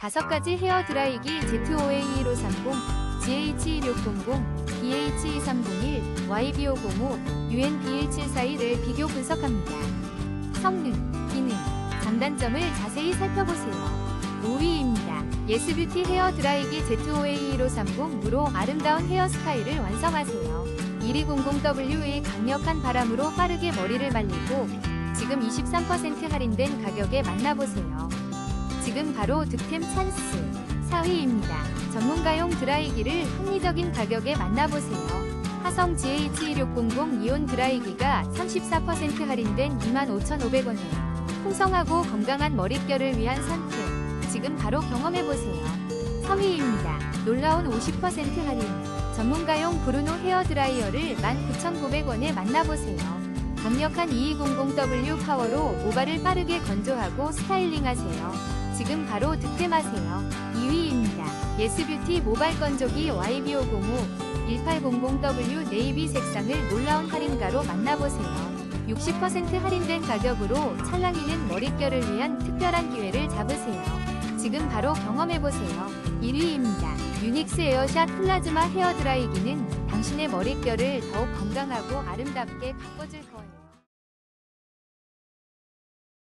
다섯 가지 헤어 드라이기 ZOA1530, GH1600, BH2301, YB505, UNB1741을 비교 분석합니다. 성능, 기능, 장단점을 자세히 살펴보세요. 5위입니다. 예스뷰티 헤어 드라이기 ZOA1530으로 아름다운 헤어스타일을 완성하세요. 1200W의 강력한 바람으로 빠르게 머리를 말리고 지금 23% 할인된 가격에 만나보세요. 지금 바로 득템 찬스 4위입니다. 전문가용 드라이기를 합리적인 가격에 만나보세요. 화성 GH1600 이온 드라이기가 34% 할인된 25,500원에 풍성하고 건강한 머릿결을 위한 선택. 지금 바로 경험해보세요. 3위입니다. 놀라운 50% 할인. 전문가용 브루노 헤어 드라이어를 19,900원에 만나보세요. 강력한 2200W 파워로 모발을 빠르게 건조하고 스타일링하세요. 지금 바로 득템하세요. 2위입니다. 예스뷰티 모발 건조기 YB505 1800W 네이비 색상을 놀라운 할인가로 만나보세요. 60% 할인된 가격으로 찰랑이는 머릿결을 위한 특별한 기회를 잡으세요. 지금 바로 경험해보세요. 1위입니다. 유닉스 에어샷 플라즈마 헤어 드라이기는 당신의 머릿결을 더욱 건강하고 아름답게 바꿔줄 거예요.